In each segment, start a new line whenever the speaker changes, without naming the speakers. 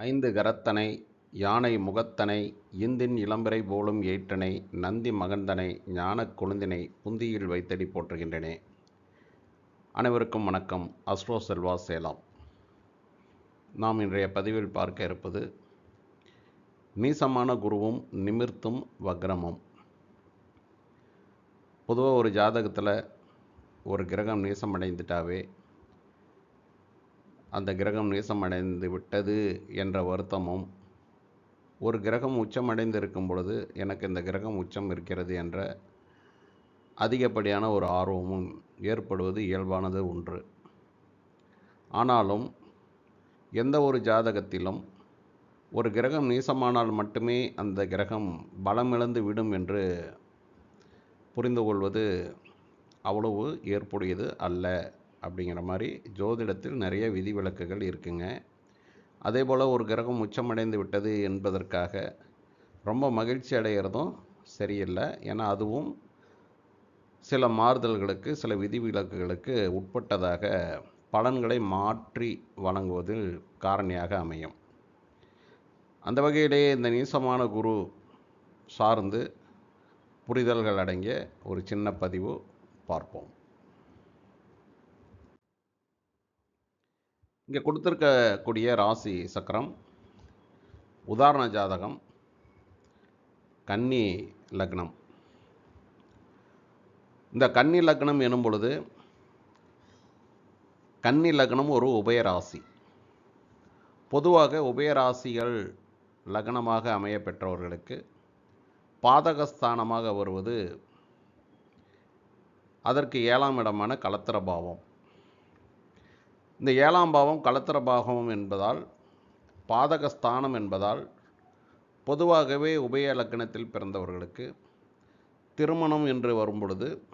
ஐந்து கரத்தனை யானை முகத்தனை இந்தின் இளம்பிறை போலும் ஏற்றனை நந்தி மகந்தனை ஞானக் கொழுந்தினை புந்தியில் வைத்தடி போற்றுகின்றனே. அனைவருக்கும் வணக்கம். அஸ்ரோ செல்வா சேலம். நாம் இன்றைய பதிவில் பார்க்க இருப்பது நீசமான குருவும் நிமிர்த்தும் வக்ரமும். பொதுவாக ஒரு ஜாதகத்தில் ஒரு கிரகம் நீசமடைந்துட்டாவே அந்த கிரகம் நீசமடைந்து விட்டது என்ற வருத்தமும் ஒரு கிரகம் உச்சமடைந்து இருக்கும் பொழுது எனக்கு இந்த கிரகம் உச்சம் இருக்கிறது என்ற அதிகப்படியான ஒரு ஆர்வமும் ஏற்படுவது இயல்பானது ஒன்று. ஆனாலும் எந்த ஒரு ஜாதகத்திலும் ஒரு கிரகம் நீசமானால் மட்டுமே அந்த கிரகம் பலமிழந்து விடும் என்று புரிந்து கொள்வது அவ்வளவு ஏற்புடையது அல்ல. அப்படிங்கிற மாதிரி ஜோதிடத்தில் நிறைய விதிவிலக்குகள் இருக்குங்க. அதே போல் ஒரு கிரகம் உச்சமடைந்து விட்டது என்பதற்காக ரொம்ப மகிழ்ச்சி அடைகிறதும் சரியில்லை. ஏன்னா அதுவும் சில மாறுதல்களுக்கு சில விதிவிலக்குகளுக்கு உட்பட்டதாக பலன்களை மாற்றி வழங்குவதில் காரணியாக அமையும். அந்த வகையிலே இந்த நீசமான குரு சார்ந்து புரிதல்கள் அடங்கிய ஒரு சின்ன பதிவு பார்ப்போம். இங்கே கொடுத்துருக்கக்கூடிய ராசி சக்கரம் உதாரண ஜாதகம் கன்னி லக்னம். இந்த கன்னி லக்னம் எனும் பொழுது கன்னி லக்னம் ஒரு உபயராசி பொதுவாக உபயராசிகள் லக்னமாக அமைய பெற்றவர்களுக்கு பாதகஸ்தானமாக வருவது அதற்கு ஏழாம் இடமான கலத்திர பாவம். இந்த ஏழாம் பாவம் கலத்திர பாகம் என்பதால் பாதகஸ்தானம் என்பதால் பொதுவாகவே உபய இலக்கணத்தில் பிறந்தவர்களுக்கு திருமணம் என்று வரும்பொழுது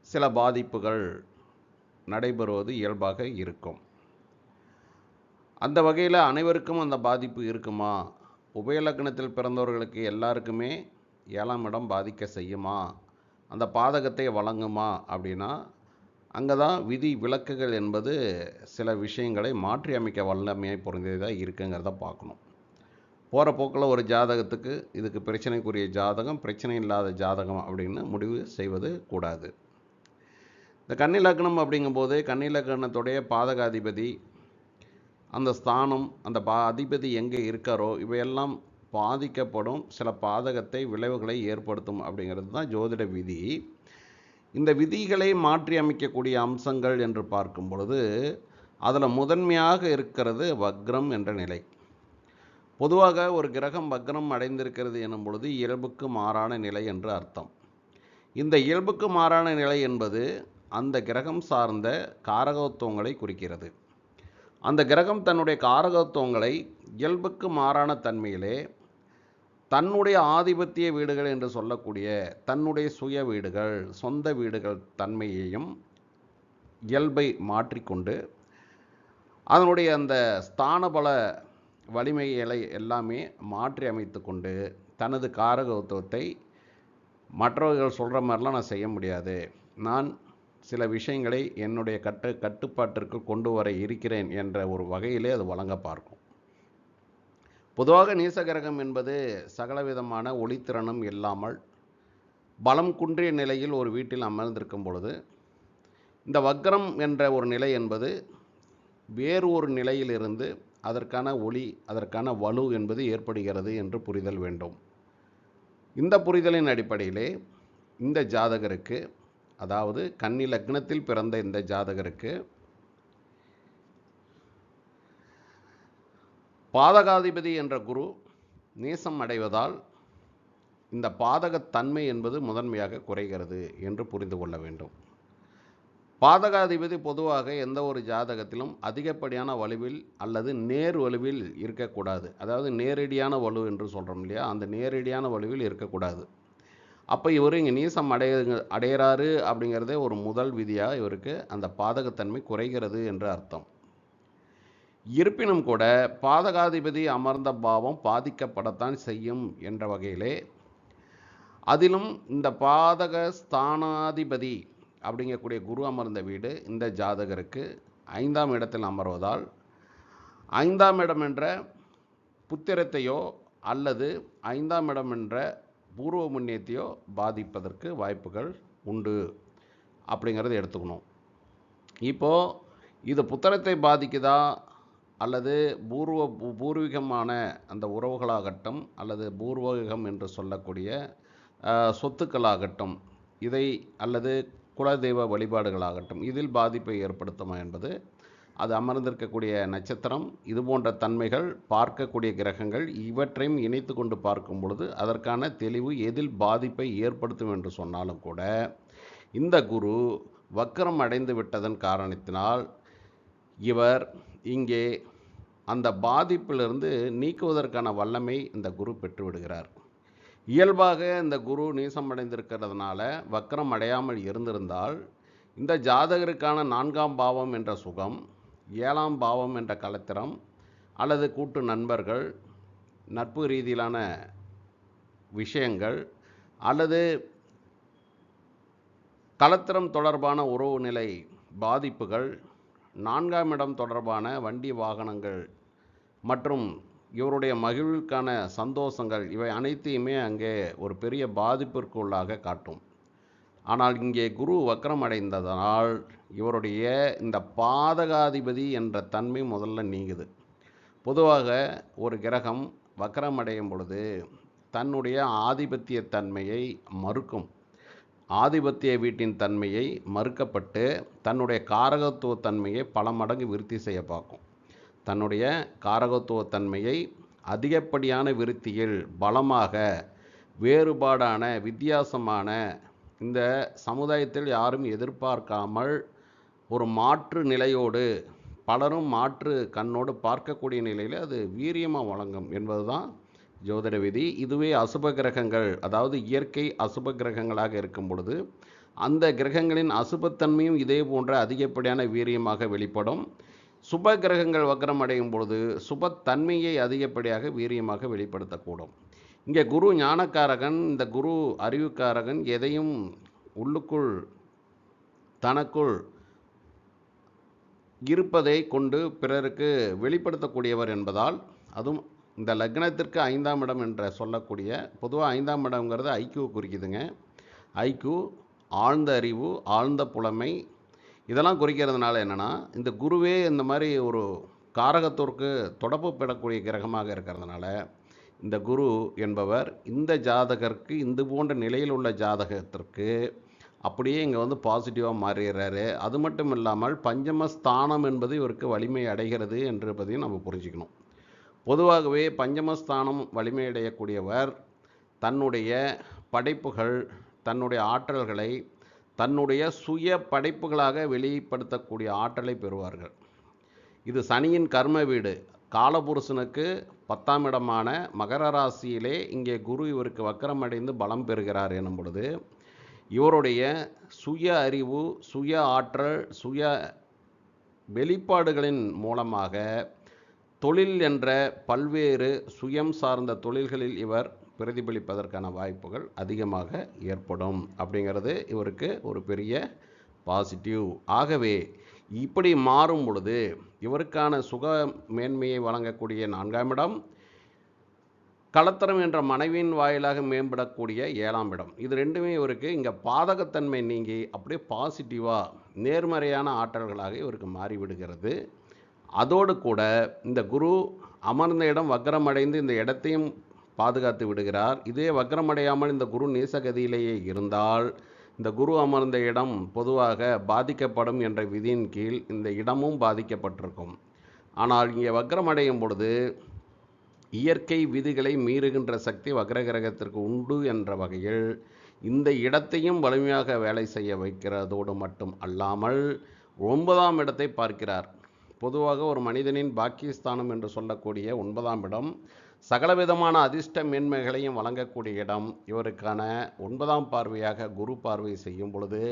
சில பாதிப்புகள் நடைபெறுவது இயல்பாக இருக்கும். அந்த வகையில் அனைவருக்கும் அந்த பாதிப்பு இருக்குமா? உபயலக்கணத்தில் பிறந்தவர்களுக்கு எல்லாருக்குமே ஏழாம் இடம் பாதிக்க செய்யுமா? அந்த பாதகத்தை வழங்குமா? அப்படின்னா அங்கே தான் விதி விலக்குகள் என்பது சில விஷயங்களை மாற்றி அமைக்க வல்லமையை பொருந்தியதாக இருக்குங்கிறத பார்க்கணும். போகிற போக்கில் ஒரு ஜாதகத்துக்கு இதுக்கு பிரச்சனைக்குரிய ஜாதகம் பிரச்சனை இல்லாத ஜாதகம் அப்படின்னு முடிவு செய்வது கூடாது. இந்த கன்னி லக்னம் அப்படிங்கும்போது கன்னி லக்னத்துடைய பாதகாதிபதி அந்த ஸ்தானம் அந்த பா அதிபதி எங்கே இருக்காரோ இவையெல்லாம் பாதிக்கப்படும் சில பாதகத்தை விளைவுகளை ஏற்படுத்தும் அப்படிங்கிறது தான் ஜோதிட விதி. இந்த விதிகளை மாற்றி அமைக்கக்கூடிய அம்சங்கள் என்று பார்க்கும் பொழுது அதில் முதன்மையாக இருக்கிறது வக்ரம் என்ற நிலை. பொதுவாக ஒரு கிரகம் வக்ரம் அடைந்திருக்கிறது எனும் பொழுது இயல்புக்கு மாறான நிலை என்று அர்த்தம். இந்த இயல்புக்கு மாறான நிலை என்பது அந்த கிரகம் சார்ந்த காரகத்துவங்களை குறிக்கிறது. அந்த கிரகம் தன்னுடைய காரகத்துவங்களை இயல்புக்கு மாறான தன்மையிலே தன்னுடைய ஆதிபத்திய வீடுகள் என்று சொல்லக்கூடிய தன்னுடைய சுய வீடுகள் சொந்த வீடுகள் தன்மையையும் இயல்பை மாற்றிக்கொண்டு அதனுடைய அந்த ஸ்தானபல வலிமைகளை எல்லாமே மாற்றி அமைத்து கொண்டு தனது காரகத்துவத்தை மற்றவர்கள் சொல்கிற மாதிரிலாம் நான் செய்ய முடியாது. நான் சில விஷயங்களை என்னுடைய கட்டு கட்டுப்பாட்டிற்கு கொண்டு வர இருக்கிறேன் என்ற ஒரு வகையிலே அது வழங்க பார்க்கும். பொதுவாக நீசகிரகம் என்பது சகலவிதமான ஒளித்திறனும் இல்லாமல் பலம் குன்றிய நிலையில் ஒரு வீட்டில் அமர்ந்திருக்கும் பொழுது இந்த வக்ரம் என்ற ஒரு நிலை என்பது வேறு ஒரு நிலையிலிருந்து அதற்கான ஒளி அதற்கான வலு என்பது ஏற்படுகிறது என்று புரிதல் வேண்டும். இந்த புரிதலின் அடிப்படையிலே இந்த ஜாதகருக்கு அதாவது கன்னி லக்னத்தில் பிறந்த இந்த ஜாதகருக்கு பாதகாதிபதி என்ற குரு நேசம் அடைவதால் இந்த பாதகத்தன்மை என்பது முதன்மையாக குறைகிறது என்று புரிந்து கொள்ள வேண்டும். பாதகாதிபதி பொதுவாக எந்த ஒரு ஜாதகத்திலும் அதிகப்படியான வலுவில் அல்லது நேர் வலுவில் இருக்கக்கூடாது. அதாவது நேரடியான வலு என்று சொல்கிறோம் இல்லையா? அந்த நேரடியான வலுவில் இருக்கக்கூடாது. அப்போ இவர் இங்கே நீசம் அடைய அடையிறாரு அப்படிங்கிறதே ஒரு முதல் விதியாக இவருக்கு அந்த பாதகத்தன்மை குறைகிறது என்று அர்த்தம். இருப்பினும் கூட பாதகாதிபதி அமர்ந்த பாவம் பாதிக்கப்படத்தான் செய்யும் என்ற வகையிலே அதிலும் இந்த பாதக ஸ்தானாதிபதி அப்படிங்கக்கூடிய குரு அமர்ந்த வீடு இந்த ஜாதகருக்கு ஐந்தாம் இடத்தில் அமர்வதால் ஐந்தாம் இடம் என்ற புத்திரத்தையோ அல்லது ஐந்தாம் இடம் என்ற பூர்வ முன்னேத்தையோ பாதிப்பதற்கு வாய்ப்புகள் உண்டு அப்படிங்கிறத எடுத்துக்கணும். இப்போது இது புத்திரத்தை பாதிக்குதா? அல்லது பூர்வ பூ- பூர்வீகமான அந்த உறவுகளாகட்டும் அல்லது பூர்வீகம் என்று சொல்லக்கூடிய சொத்துக்களாகட்டும் இதை அல்லது குலதெய்வ வழிபாடுகளாகட்டும் இதில் பாதிப்பை ஏற்படுத்துமா என்பது அது அமர்ந்திருக்கக்கூடிய நட்சத்திரம் இது போன்ற தன்மைகள் பார்க்கக்கூடிய கிரகங்கள் இவற்றையும் இணைத்து கொண்டு பார்க்கும் பொழுது அதற்கான தெளிவு எதில் பாதிப்பை ஏற்படுத்தும் என்று சொன்னாலும் கூட இந்த குரு வக்கரம் அடைந்து விட்டதன் காரணத்தினால் இவர் இங்கே அந்த பாதிப்பிலிருந்து நீக்குவதற்கான வல்லமை இந்த குரு பெற்று விடுகிறார் இயல்பாக இந்த குரு நீசமடைந்திருக்கிறதுனால வக்கரம் அடையாமல் இருந்திருந்தால் இந்த ஜாதகருக்கான நான்காம் பாவம் என்ற சுகம் ஏழாம் பாவம் என்ற கலத்திரம் அல்லது கூட்டு நண்பர்கள் நட்பு ரீதியிலான விஷயங்கள் அல்லது கலத்திரம் தொடர்பான உறவு நிலை பாதிப்புகள் நான்காம் இடம் தொடர்பான வண்டி வாகனங்கள் மற்றும் இவருடைய மகிழ்வுக்கான சந்தோஷங்கள் இவை அனைத்தையுமே அங்கே ஒரு பெரிய பாதிப்பிற்கு உள்ளாக காட்டும். ஆனால் இங்கே குரு வக்கரம் அடைந்ததனால் இவருடைய இந்த பாதகாதிபதி என்ற தன்மை முதல்ல நீங்குது. பொதுவாக ஒரு கிரகம் வக்கரம் அடையும் பொழுது தன்னுடைய ஆதிபத்திய தன்மையை மறுக்கும். ஆதிபத்திய வீட்டின் தன்மையை மறுக்கப்பட்டு தன்னுடைய காரகத்துவ தன்மையை பல மடங்கு விருத்தி செய்ய பார்க்கும். தன்னுடைய காரகத்துவ தன்மையை அதிகப்படியான விருத்தியில் பலமாக வேறுபாடான வித்தியாசமான இந்த சமுதாயத்தில் யாரும் எதிர்பார்க்காமல் ஒரு மாற்று நிலையோடு பலரும் மாற்று கண்ணோடு பார்க்கக்கூடிய நிலையில் அது வீரியமாக வழங்கும் என்பதுதான் ஜோதிட விதி இதுவே அசுப கிரகங்கள் அதாவது இயற்கை அசுப கிரகங்களாக இருக்கும் பொழுது அந்த கிரகங்களின் அசுபத்தன்மையும் இதே போன்ற அதிகப்படியான வீரியமாக வெளிப்படும். சுப கிரகங்கள் வக்கரம் அடையும் பொழுது சுபத்தன்மையை அதிகப்படியாக வீரியமாக வெளிப்படுத்தக்கூடும். இங்கே குரு ஞானக்காரகன் இந்த குரு அறிவுக்காரகன் எதையும் உள்ளுக்குள் தனக்குள் இருப்பதை கொண்டு பிறருக்கு வெளிப்படுத்தக்கூடியவர் என்பதால் அதுவும் இந்த லக்னத்திற்கு ஐந்தாம் இடம் என்ற சொல்லக்கூடிய பொதுவாக ஐந்தாம் இடம்ங்கிறது ஐக்கியூ குறிக்குதுங்க. ஐக்கியூ ஆழ்ந்த அறிவு ஆழ்ந்த புலமை இதெல்லாம் குறிக்கிறதுனால என்னென்னா இந்த குருவே இந்த மாதிரி ஒரு காரகத்திற்கு தொடர்பு பெறக்கூடிய கிரகமாக இருக்கிறதுனால இந்த குரு என்பவர் இந்த ஜாதகருக்கு இந்த போன்ற நிலையில் உள்ள ஜாதகத்திற்கு அப்படியே இங்கே வந்து பாசிட்டிவாக மாறிடுறாரு. அது மட்டும் இல்லாமல் பஞ்சமஸ்தானம் என்பது இவருக்கு வலிமை அடைகிறது என்பதையும் நம்ம புரிஞ்சுக்கணும். பொதுவாகவே பஞ்சமஸ்தானம் வலிமையடையக்கூடியவர் தன்னுடைய படைப்புகள் தன்னுடைய ஆற்றல்களை தன்னுடைய சுய படைப்புகளாக வெளிப்படுத்தக்கூடிய ஆற்றலை பெறுவார்கள். இது சனியின் கர்ம வீடு. காலபுருஷனுக்கு பத்தாம் இடமான மகர ராசியிலே இங்கே குரு இவருக்கு வக்கரமடைந்து பலம் பெறுகிறார் எனும் பொழுது இவருடைய சுய அறிவு சுய ஆற்றல் சுய வெளிப்பாடுகளின் மூலமாக தொழில் என்ற பல்வேறு சுயம் சார்ந்த தொழில்களில் இவர் பிரதிபலிப்பதற்கான வாய்ப்புகள் அதிகமாக ஏற்படும். அப்படிங்கிறது இவருக்கு ஒரு பெரிய பாசிட்டிவ் ஆகவே இப்படி மாறும் பொழுது இவருக்கான சுக மேன்மையை வழங்கக்கூடிய நான்காம் இடம் களத்திரம் என்ற மனைவியின் வாயிலாக மேம்படக்கூடிய ஏழாம் இடம். இது ரெண்டுமே இவருக்கு இங்கே பாதகத்தன்மை நீங்கி அப்படியே பாசிட்டிவாக நேர்மறையான ஆற்றல்களாக இவருக்கு மாறிவிடுகிறது. அதோடு கூட இந்த குரு அமர்ந்த இடம் வக்ரமடைந்து இந்த இடத்தையும் பாதுகாத்து விடுகிறார். இதே வக்ரமடையாமல் இந்த குரு நீசகதியிலேயே இருந்தால் இந்த குரு அமர்ந்த இடம் பொதுவாக பாதிக்கப்படும் என்ற விதியின் கீழ் இந்த இடமும் பாதிக்கப்பட்டிருக்கும். ஆனால் இங்கே வக்ரமடையும் பொழுது இயற்கை விதிகளை மீறுகின்ற சக்தி வக்ர கிரகத்திற்கு உண்டு என்ற வகையில் இந்த இடத்தையும் வலிமையாக வேலை செய்ய வைக்கிறதோடு மட்டும் அல்லாமல் ஒன்பதாம் இடத்தை பார்க்கிறார். பொதுவாக ஒரு மனிதனின் பாக்கியஸ்தானம் என்று சொல்லக்கூடிய ஒன்பதாம் இடம். சகலவிதமான அதிர்ஷ்ட மேன்மைகளையும் வழங்கக்கூடிய இடம். இவருக்கான ஒன்பதாம் பார்வையாக குரு பார்வை செய்யும் பொழுது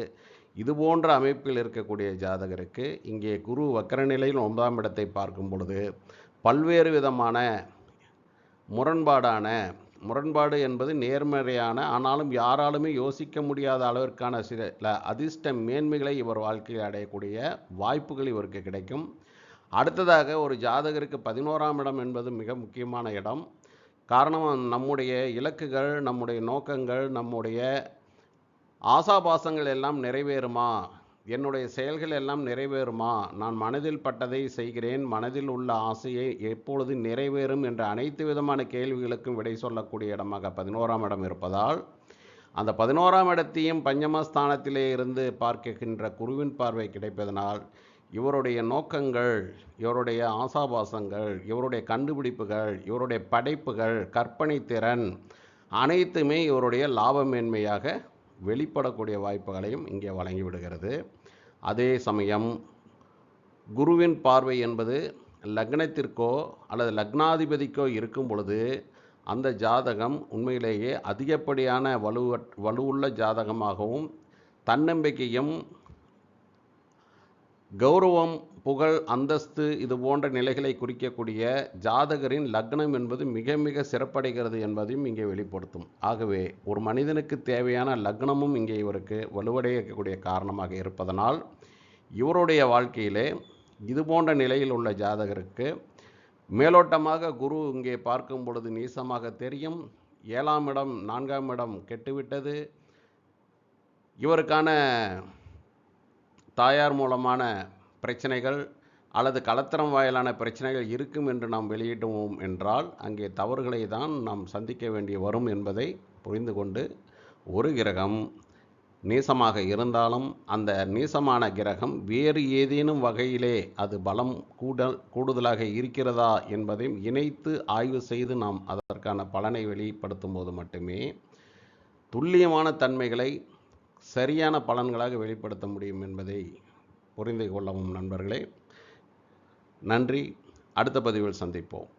இது போன்ற அமைப்பில் இருக்கக்கூடிய ஜாதகருக்கு இங்கே குரு வக்கரநிலையில் ஒன்பதாம் இடத்தை பார்க்கும் பொழுது பல்வேறு விதமான முரண்பாடான முரண்பாடு என்பது நேர்மறையான ஆனாலும் யாராலுமே யோசிக்க முடியாத அளவிற்கான சில அதிர்ஷ்ட மேன்மைகளை இவர் வாழ்க்கையில் அடையக்கூடிய வாய்ப்புகள் இவருக்கு கிடைக்கும். அடுத்ததாக ஒரு ஜாதகருக்கு பதினோராம் இடம் என்பது மிக முக்கியமான இடம். காரணம் நம்முடைய இலக்குகள் நம்முடைய நோக்கங்கள் நம்முடைய ஆசாபாசங்கள் எல்லாம் நிறைவேறுமா? என்னுடைய செயல்கள் எல்லாம் நிறைவேறுமா? நான் மனதில் பட்டதை செய்கிறேன். மனதில் உள்ள ஆசையை எப்பொழுது நிறைவேறும் என்ற அனைத்து விதமான கேள்விகளுக்கும் விடை சொல்லக்கூடிய இடமாக பதினோராம் இடம் இருப்பதால் அந்த பதினோராம் இடத்தையும் பஞ்சமஸ்தானத்திலே இருந்து பார்க்கின்ற குருவின் பார்வை கிடைப்பதனால் இவருடைய நோக்கங்கள் இவருடைய ஆசாபாசங்கள் இவருடைய கண்டுபிடிப்புகள் இவருடைய படைப்புகள் கற்பனை திறன் அனைத்துமே இவருடைய லாபமேன்மையாக வெளிப்படக்கூடிய வாய்ப்புகளையும் இங்கே வழங்கிவிடுகிறது. அதே சமயம் குருவின் பார்வை என்பது லக்னத்திற்கோ அல்லது லக்னாதிபதிக்கோ இருக்கும் பொழுது அந்த ஜாதகம் உண்மையிலேயே அதிகப்படியான வலுவ வலுவுள்ள ஜாதகமாகவும் தன்னம்பிக்கையும் கௌரவம் புகழ் அந்தஸ்து இது போன்ற நிலைகளை குறிக்கக்கூடிய ஜாதகரின் லக்னம் என்பது மிக மிக சிறப்படைகிறது என்பதையும் இங்கே வெளிப்படுத்தும். ஆகவே ஒரு மனிதனுக்கு தேவையான லக்னமும் இங்கே இவருக்கு வலுவடையக்கூடிய காரணமாக இருப்பதனால் இவருடைய வாழ்க்கையிலே இது போன்ற நிலையில் உள்ள ஜாதகருக்கு மேலோட்டமாக குரு இங்கே பார்க்கும் பொழுது நீசமாக தெரியும். ஏழாம் இடம் நான்காம் இடம் கெட்டுவிட்டது. இவருக்கான தாயார் மூலமான பிரச்சனைகள் அல்லது கலத்திரம் வாயிலான பிரச்சனைகள் இருக்கும் என்று நாம் வெளியிடுவோம் என்றால் அங்கே தவறுகளை தான் நாம் சந்திக்க வேண்டி வரும் என்பதை புரிந்து கொண்டு ஒரு கிரகம் நீசமாக இருந்தாலும் அந்த நீசமான கிரகம் வேறு ஏதேனும் வகையிலே அது பலம் கூடல் கூடுதலாக இருக்கிறதா என்பதையும் இணைத்து ஆய்வு செய்து நாம் அதற்கான பலனை வெளிப்படுத்தும் போது மட்டுமே துல்லியமான தன்மைகளை சரியான பலன்களாக வெளிப்படுத்த முடியும் என்பதை புரிந்து கொள்ளவும் நண்பர்களே. நன்றி. அடுத்த பதிவில் சந்திப்போம்.